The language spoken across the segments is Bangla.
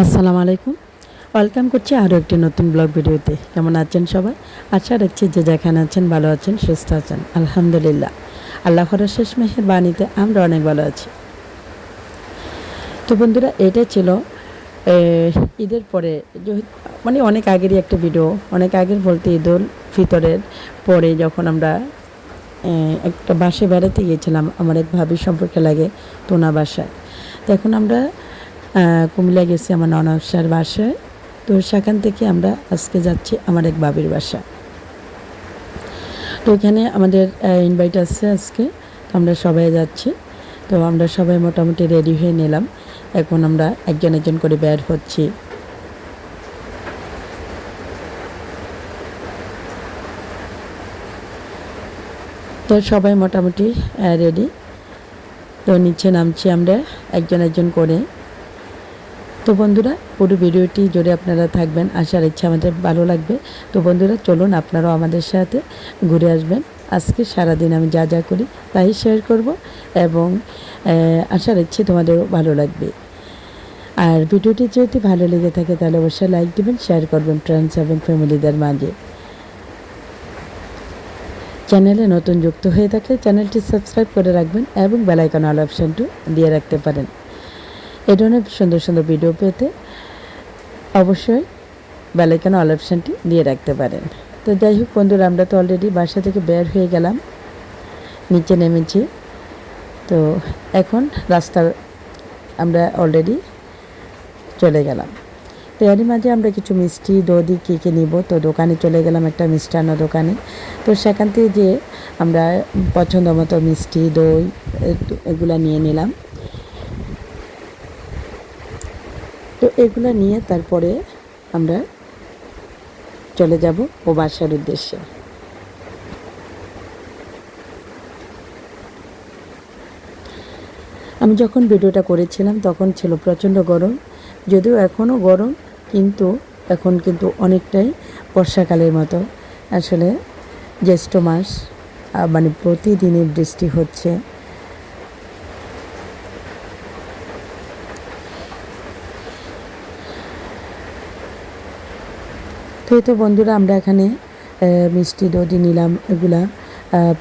আসসালামু আলাইকুম। ওয়েলকাম করছি আরও একটি নতুন ব্লগ ভিডিওতে। কেমন আছেন সবাই? আশা রাখছি যে যেখানে আছেন ভালো আছেন, সুস্থ আছেন। আলহামদুলিল্লাহ। আল্লাহ হরের শেষ মেহের বাণীতে আমরা অনেক ভালো আছি। তো বন্ধুরা, এটা ছিল ঈদের পরে মানে অনেক আগেরই একটা ভিডিও। অনেক আগের বলতে ঈদুল ফিতরের পরে যখন আমরা একটা বাসে বেড়াতে গিয়েছিলাম, আমার এক ভাবির সম্পর্কে লাগে, তোনা বাসায়। তো এখন আমরা কুমিল্লা গেছি আমার ননাবসার বাসায়। তো সেখান থেকে আমরা আজকে যাচ্ছি আমার এক বাবির বাসা। তো এখানে আমাদের ইনভাইট আছে আজকে, তো আমরা সবাই যাচ্ছি। তো আমরা সবাই মোটামুটি রেডি হয়ে নিলাম। এখন আমরা একজন একজন করে বের হচ্ছি। তো সবাই মোটামুটি রেডি তো নিচে নামছি আমরা একজন একজন করে। তো বন্ধুরা, পুরো ভিডিওটি জুড়ে আপনারা থাকবেন, আসার ইচ্ছা আমাদের ভালো লাগবে। তো বন্ধুরা, চলুন আপনারাও আমাদের সাথে ঘুরে আসবেন। আজকে সারাদিন আমি যা যা করি তাই শেয়ার করব এবং আসার ইচ্ছে তোমাদেরও ভালো লাগবে। আর ভিডিওটি যদি ভালো লেগে থাকে তাহলে অবশ্যই লাইক দিবেন, শেয়ার করবেন ফ্রেন্ডস এবং ফ্যামিলিদের মাঝে। চ্যানেলে নতুন যুক্ত হয়ে থাকলে চ্যানেলটি সাবস্ক্রাইব করে রাখবেন এবং বেলাইকন অল অপশানটি দিয়ে রাখতে পারেন। এই ধরনের সুন্দর সুন্দর ভিডিও পেতে অবশ্যই বেলাইকন অল অপশানটি দিয়ে রাখতে পারেন। তো যাই হোক বন্ধুরা, আমরা তো অলরেডি বাসা থেকে বের হয়ে গেলাম। নিচে নেমেছি। তো এখন রাস্তা আমরা অলরেডি চলে গেলাম। তো এরই মাঝে আমরা কিছু মিষ্টি, দধি, কী কী নিব? তো দোকানে চলে গেলাম একটা মিষ্টান্ন দোকানে। তো সেখান থেকে যে আমরা পছন্দ মতো মিষ্টি, দই এগুলা নিয়ে নিলাম। তো এগুলো নিয়ে তারপরে আমরা চলে যাব ও বাসার উদ্দেশ্যে। আমি যখন ভিডিওটা করেছিলাম, তখন ছিল প্রচণ্ড গরম। যদিও এখনও গরম, কিন্তু এখন কিন্তু অনেকটাই বর্ষাকালের মতো। আসলে জ্যৈষ্ঠ মাস মানে প্রতিদিনের বৃষ্টি হচ্ছে। এই তো বন্ধুরা আমরা এখানে মিষ্টি দধি নিলাম এগুলা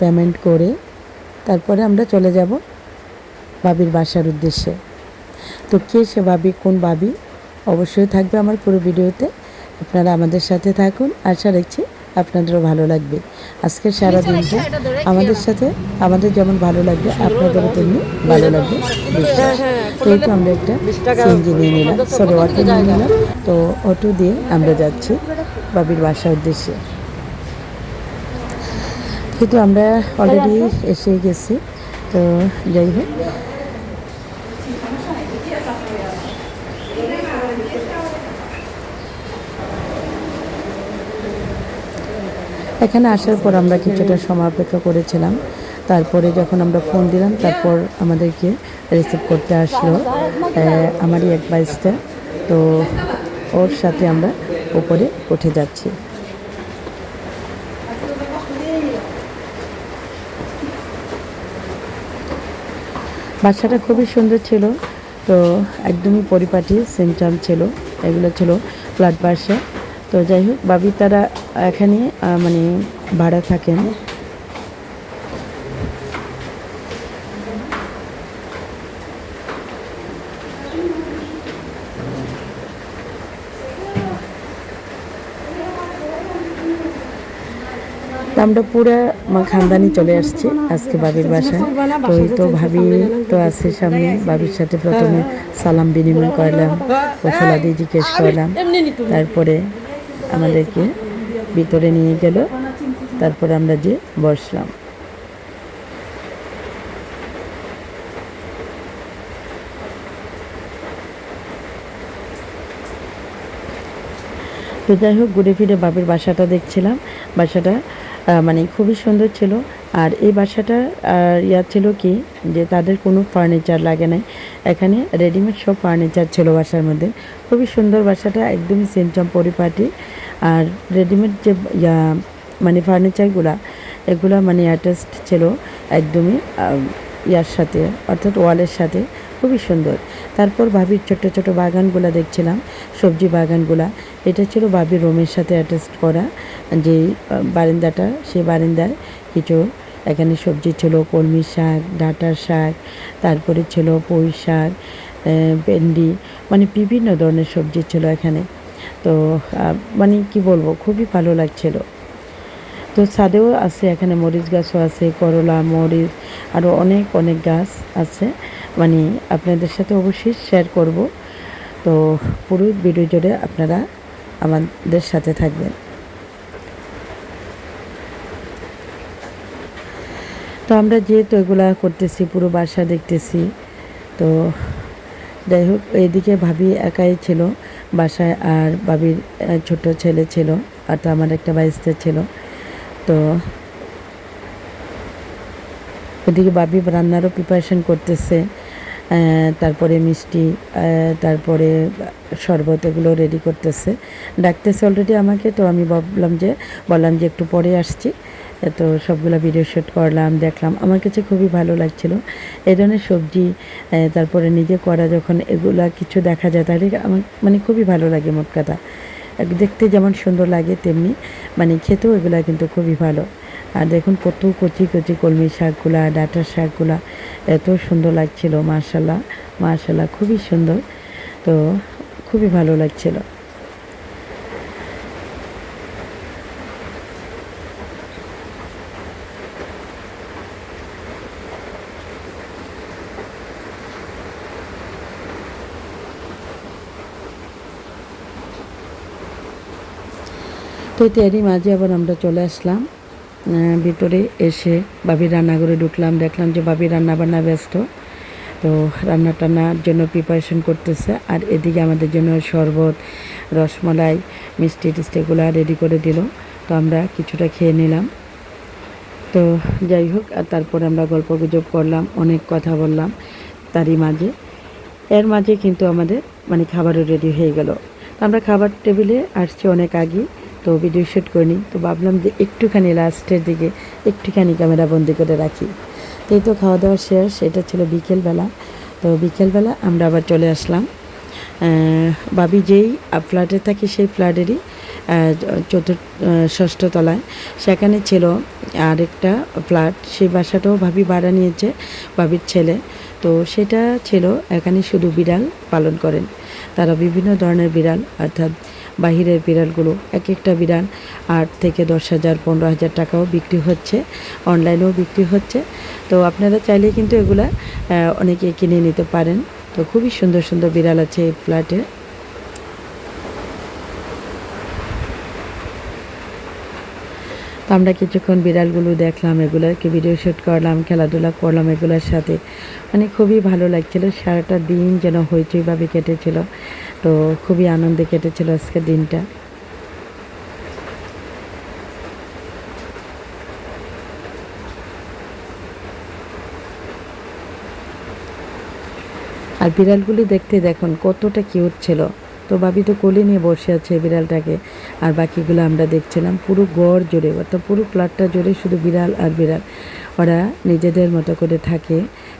পেমেন্ট করে। তারপরে আমরা চলে যাব বাবির বাসার উদ্দেশ্যে। তো কে সে বাবি কোন বাবি অবশ্যই থাকবে আমার পুরো ভিডিওতে। আপনারা আমাদের সাথে থাকুন। আশা রাখছি আপনাদেরও ভালো লাগবে। আজকের সারা দিনটা আমাদের সাথে আমাদের যেমন ভালো লাগবে আপনাদেরও তেমনি ভালো লাগবে। বিশ্বাস তো এই তো আমরা একটা সিএনজি নিয়ে নিলাম সরি অটো নিয়ে নিলাম। তো অটো দিয়ে আমরা যাচ্ছি। বাবির বাসার উদ্দেশ্যে। কিন্তু আমরা অলরেডি এসে গেছি, তো যাই হোক। এখানে আসার পর আমরা কিছুটা সময় অপেক্ষা করেছিলাম। তারপরে যখন আমরা ফোন দিলাম, তারপর আমাদেরকে রিসিভ করতে আসলো আমারই এক বাইসটা তো ওর সাথে আমরা উপরে উঠে যাচ্ছি। বাসাটা খুবই সুন্দর ছিল, তো একদমই পরিপাটি সিমটাম ছিল, এগুলো ছিল ফ্ল্যাট বাসা। তো যাই হোক, বাবি তারা এখানে মানে ভাড়া থাকেন। আমরা পুরো খানদানি চলে আসছি। আজকে বাবির বাসায়। তো এই তো ভাবি তো আছে সামনে। বাবির সাথে প্রথমে সালাম বিনিময় করলাম দিয়ে জিজ্ঞেস করলাম। তারপরে আমাদেরকে ভিতরে নিয়ে গেল। তারপরে আমরা যে বসলাম। তো যাই হোক, ঘুরে ফিরে বাবির বাসাটা দেখছিলাম। বাসাটা মানে খুবই সুন্দর ছিল। আর এই বাসাটা ইয়া ছিল কি, যে তাদের কোনো ফার্নিচার লাগে নাই। এখানে রেডিমেড সব ফার্নিচার ছিল বাসার মধ্যে। খুবই সুন্দর বাসাটা, একদমই সেন্টম পরিপাটি। আর রেডিমেড যে, ইয়া মানে ফার্নিচারগুলা এগুলা মানে অ্যাটাচড ছিল একদমই ইয়ার সাথে, অর্থাৎ ওয়ালের সাথে। খুবই সুন্দর। তারপর ভাবির ছোট ছোট বাগানগুলো দেখছিলাম, সবজি বাগানগুলা। এটা ছিল ভাবির রুমের সাথে অ্যাটাচ করা, যে বারান্দাটা, সেই বারান্দায় কিছু, এখানে সবজি ছিল, কলমি শাক, ডাঁটার শাক, তারপরে ছিল পুঁই শাক ভেন্ডি মানে বিভিন্ন ধরনের সবজি ছিল এখানে। তো মানে কি বলব, খুবই ভালো লাগছিল। তো ছাদেও আছে, এখানে মরিচ গাছও আছে, করলা, মরিচ আরও অনেক অনেক গাছ আছে। মানে আপনাদের সাথে অবশ্যই শেয়ার করব। তো পুরো ভিডিও জুড়ে আপনারা আমাদের সাথে থাকবেন। তো আমরা যেহেতু এগুলা করতেছি, পুরো বাসা দেখতেছি, তো যাই হোক এইদিকে ভাবি একাই ছিল, বাসায় আর ভাবির ছোট ছেলে ছিল, আর তো আমার একটা বাইস্তে ছিল। তো ওদিকে বাবি রান্নারও প্রিপারেশন করতেছে তারপরে মিষ্টি তারপরে শরবত এগুলো রেডি করতেছে। ডাকতেছে অলরেডি আমাকে, তো আমি ভাবলাম যে, বললাম যে একটু পরে আসছি। তো সবগুলো ভিডিও শ্যুট করলাম, দেখলাম। আমার কাছে খুবই ভালো লাগছিল। এই ধরনের সবজি তারপরে নিজে করা যখন এগুলা কিছু দেখা যায়, তাহলে আমার মানে খুবই ভালো লাগে মোট কথা। দেখতে যেমন সুন্দর লাগে, তেমনি মানে খেতেও এগুলা কিন্তু খুবই ভালো। আর দেখুন কত কচি কচি কলমি শাকগুলা, ডাঁটার শাকগুলা, এত সুন্দর লাগছিল মার্শাল্লাহ মার্শাল্লাহ খুবই সুন্দর, তো খুবই ভালো লাগছিল। তো এরই মাঝে আবার আমরা চলে আসলাম। ভিতরে এসে বাবির রান্নাঘরে ঢুকলাম, দেখলাম যে বাবি রান্না বান্না ব্যস্ত। তো রান্না টান্নার জন্য প্রিপারেশন করতেছে। আর এদিকে আমাদের জন্য শরবত, রসমলাই, মিষ্টি টিষ্টিগুলো রেডি করে দিল। তো আমরা কিছুটা খেয়ে নিলাম। তো যাই হোক, আর তারপরে আমরা গল্প গুজব করলাম, অনেক কথা বললাম তারই মাঝে। এর মাঝে কিন্তু আমাদের মানে খাবারও রেডি হয়ে গেল। তো আমরা খাবার টেবিলে আসছি অনেক আগে তো ভিডিও শ্যুট করিনি, তো ভাবলাম যে একটুখানি লাস্টের দিকে একটুখানি ক্যামেরা বন্দি করে রাখি। তো এই তো খাওয়া দাওয়া শেষ, এটা ছিল বিকেলবেলা। তো বিকেলবেলা আমরা আবার চলে আসলাম। বাবি যেই ফ্ল্যাটে থাকি সেই ফ্ল্যাটেরই চতুর্থ ষষ্ঠ তলায়। সেখানে ছিল আরেকটা ফ্ল্যাট সেই বাসাটাও ভাবি ভাড়া নিয়েছে ভাবির ছেলে। তো সেটা ছিল এখানে শুধু বিড়াল পালন করেন। তারা বিভিন্ন ধরনের বিড়াল, অর্থাৎ বাহিরের বিড়ালগুলো এক একটা বিড়াল আট থেকে দশ হাজার, পনেরো হাজার টাকাও বিক্রি হচ্ছে, অনলাইনেও বিক্রি হচ্ছে। তো আপনারা চাইলে কিন্তু এগুলা অনেকে কিনে নিতে পারেন। তো খুবই সুন্দর সুন্দর বিড়াল আছে এই ফ্ল্যাটে আমরা কিছুক্ষণ বিড়ালগুলো দেখলাম, এগুলোকে ভিডিও শ্যুট করলাম, খেলাধুলা করলাম এগুলোর সাথে। মানে খুবই ভালো লাগছিল, সারাটা দিন যেন হইচইভাবে কেটেছিল। তো খুবই আনন্দে কেটেছিল আজকের দিনটা। আর বিড়ালগুলি দেখতে দেখুন, কতটা কিউট ছিল। তো বাবি তো কোলে নিয়ে বসে আছে বিড়ালটাকে। আর বাকিগুলো আমরা দেখছিলাম, পুরো গড় জুড়ে, অর্থাৎ পুরো ফ্ল্যাটটা জুড়ে শুধু বিড়াল আর বিড়াল। ওরা নিজেদের মতো করে থাকে,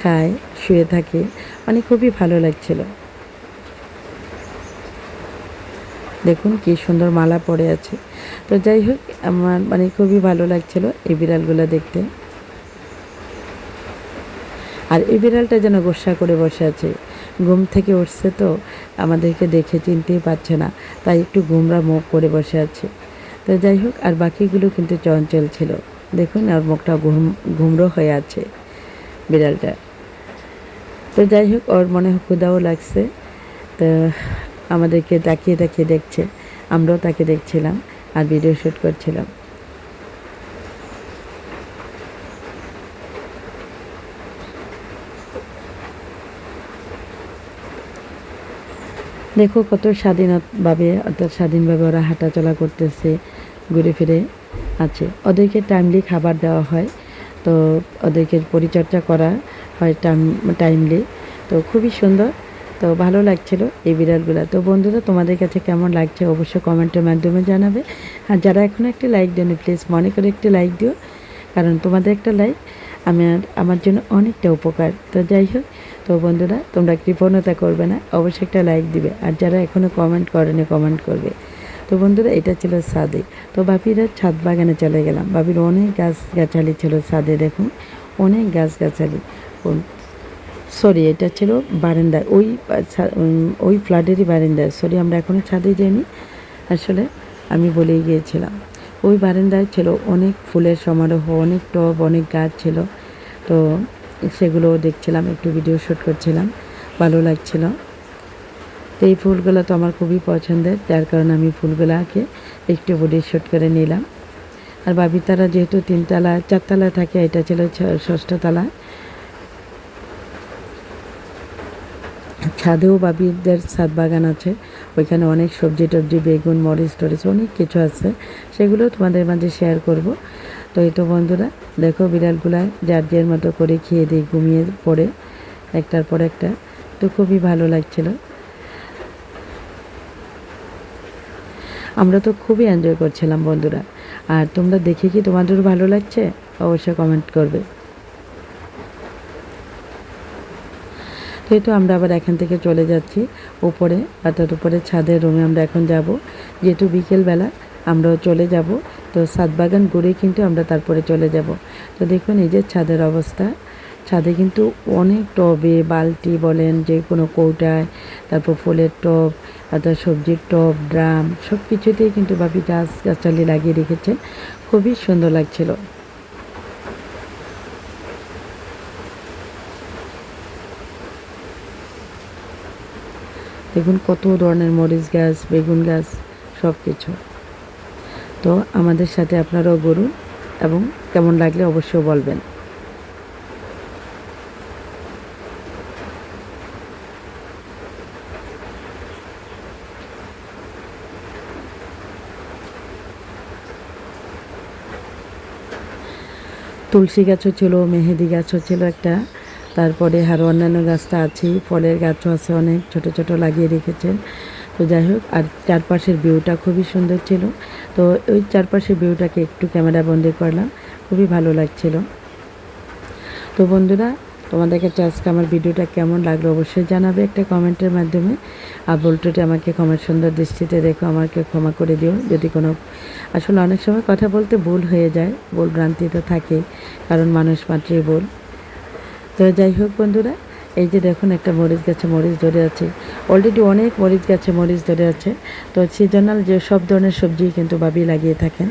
খায়, শুয়ে থাকে মানে খুবই ভালো লাগছিল। দেখুন কি সুন্দর মালা পড়ে আছে। তো যাই হোক, আমার মানে খুবই ভালো লাগছিল এই বিড়ালগুলো দেখতে। আর এই বিড়ালটা যেন গোসা করে বসে আছে। ঘুম থেকে উঠছে তো আমাদেরকে দেখে চিনতেই পারছে না, তাই একটু ঘুমরা মুখ করে বসে আছে। তো যাই হোক, আর বাকিগুলো কিন্তু চঞ্চল ছিল। দেখুন, আর মুখটা ঘুম, ঘুমরো হয়ে আছে বিড়ালটা। তো যাই হোক, ওর মনে হয় ক্ষুদাও লাগছে। তো আমাদেরকে তাকিয়ে তাকিয়ে দেখছে, আমরাও তাকে দেখছিলাম আর ভিডিও শ্যুট করছিলাম। দেখো কত স্বাধীনভাবে অর্থাৎ স্বাধীনভাবে ওরা হাঁটাচলা করতেছে, ঘুরে ফিরে আছে। ওদেরকে টাইমলি খাবার দেওয়া হয়। তো ওদেরকে পরিচর্যা করা হয় টাইম টাইমলি তো খুবই সুন্দর। তো ভালো লাগছিল এই বিড়ালগুলো। তো বন্ধুরা, তোমাদের কাছে কেমন লাগছে অবশ্যই কমেন্টের মাধ্যমে জানাবে। আর যারা এখনও একটি লাইক দেনি প্লিজ মনে করে একটি লাইক দিও। কারণ তোমাদের একটা লাইক আমার আমার জন্য অনেকটা উপকার। তো যাই হোক তো বন্ধুরা, তোমরা কৃপণতা করবে না, অবশ্যই একটা লাইক দিবে। আর যারা এখনও কমেন্ট করেনি কমেন্ট করবে। তো বন্ধুরা, এটা ছিল সাদে। তো বাপিরা ছাদ বাগানে চলে গেলাম। বাপির অনেক গাছ গাছালি ছিল সাদে, দেখুন। অনেক গাছ গাছালি সরি এটা ছিল বারান্দায় ওই ওই ফ্ল্যাটেরই বারান্দায় সরি আমরা এখনও ছাদে যাইনি। আসলে আমি বলেই গিয়েছিলাম। ওই বারান্দায় ছিল অনেক ফুলের সমারোহ, অনেক টব, অনেক গাছ ছিল। তো সেগুলো দেখছিলাম, একটু ভিডিও শ্যুট করছিলাম, ভালো লাগছিল। তো এই ফুলগুলো তো আমার খুবই পছন্দের, যার কারণে আমি ফুলগুলোকে একটু বডি শ্যুট করে নিলাম। আর বাবি তারা যেহেতু তিনতলা, চারতলা থাকে, এটা ছিল ছ- ষষ্ঠ তলা ছাদেও বাবিদের ছাদ বাগান আছে, ওইখানে অনেক সবজি টবজি, বেগুন, মরিচ, টরিচ, অনেক কিছু আছে, সেগুলো তোমাদের মাঝে শেয়ার করব। তো এই তো বন্ধুরা, দেখো বিড়ালগুলা যার যার মতো করে খেয়ে দিয়ে ঘুমিয়ে পড়ে, একটার পর একটা। তো খুবই ভালো লাগছিল। আমরা তো খুবই এনজয় করছিলাম বন্ধুরা। আর তোমরা দেখে কি তোমাদেরও ভালো লাগছে? অবশ্যই কমেন্ট করবে। যেহেতু আমরা আবার এখান থেকে চলে যাচ্ছি, উপরে, অর্থাৎ উপরে ছাদের রুমে আমরা এখন যাব। যেহেতু বিকেলবেলা আমরাও চলে যাব। তো ছাদ বাগান ঘুরে কিন্তু আমরা তারপরে চলে যাব। তো দেখুন, এই যে ছাদের অবস্থা। ছাদে কিন্তু অনেক টবে বালতি বলেন, যে কোনো কৌটায়, তারপর ফুলের টব অর্থাৎ সবজির টব, ড্রাম সব কিছুতেই কিন্তু বাপি গাছ গাছালি লাগিয়ে রেখেছে খুবই সুন্দর লাগছিল। দেখুন কত ধরনের মরিচ গাছ, বেগুন গাছ সব কিছু তো আমাদের সাথে আপনারাও গরুন এবং কেমন লাগলে অবশ্যই বলবেন। তুলসী গাছও ছিল, মেহেদি গাছও ছিল একটা। তারপরে আরও অন্যান্য গাছটা আছেই, ফলের গাছও আছে অনেক, ছোট ছোট লাগিয়ে রেখেছেন। তো যাই হোক, আর চারপাশের ভিউটা খুবই সুন্দর ছিল। তো ওই চারপাশের ভিউটাকে একটু ক্যামেরা বন্দি করলাম, খুবই ভালো লাগছিল। তো বন্ধুরা, তোমাদের কাছে আজকে আমার ভিডিওটা কেমন লাগল অবশ্যই জানাবে একটা কমেন্টের মাধ্যমে। আর বলটুটি আমাকে ক্ষমার সুন্দর দৃষ্টিতে দেখো, আমাকে ক্ষমা করে দিও। যদি কোনো, আসলে অনেক সময় কথা বলতে ভুল হয়ে যায়, ভুল ভ্রান্তি তো থাকে কারণ মানুষ মাত্রই ভুল। তো যাই হোক বন্ধুরা এই যে দেখুন, একটা মরিচ গাছে মরিচ ধরে আছে। অলরেডি অনেক মরিচ গাছে মরিচ ধরে আছে। তো সিজনাল যে সব ধরনের সবজি কিন্তু বাবি লাগিয়ে থাকেন।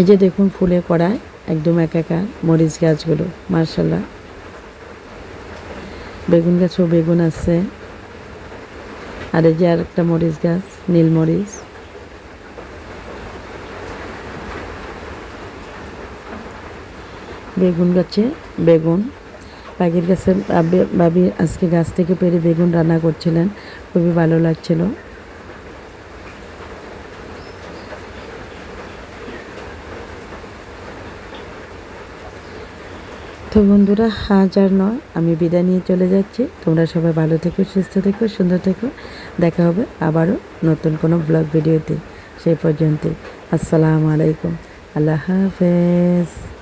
এই যে দেখুন, ফুলে কড়ায় একদম একাকার মরিচ গাছগুলো, মার্শাল্লাহ। বেগুন গাছেও বেগুন আছে। আর এই যে আর একটা মরিচ গাছ নীল বেগুন গাছে বেগুন। বাগির গাছে বাবি- আজকে গাছ থেকে পেরে বেগুন রান্না করছিলেন। খুবই ভালো লাগছিল। তো বন্ধুরা, আজ আর নয়, আমি বিদায় নিয়ে চলে যাচ্ছি। তোমরা সবাই ভালো থেকো, সুস্থ থেকো, সুন্দর থেকো। দেখা হবে আবারও নতুন কোনো ব্লগ ভিডিওতে সেই পর্যন্ত আসসালামু আলাইকুম। আল্লাহ হাফেজ।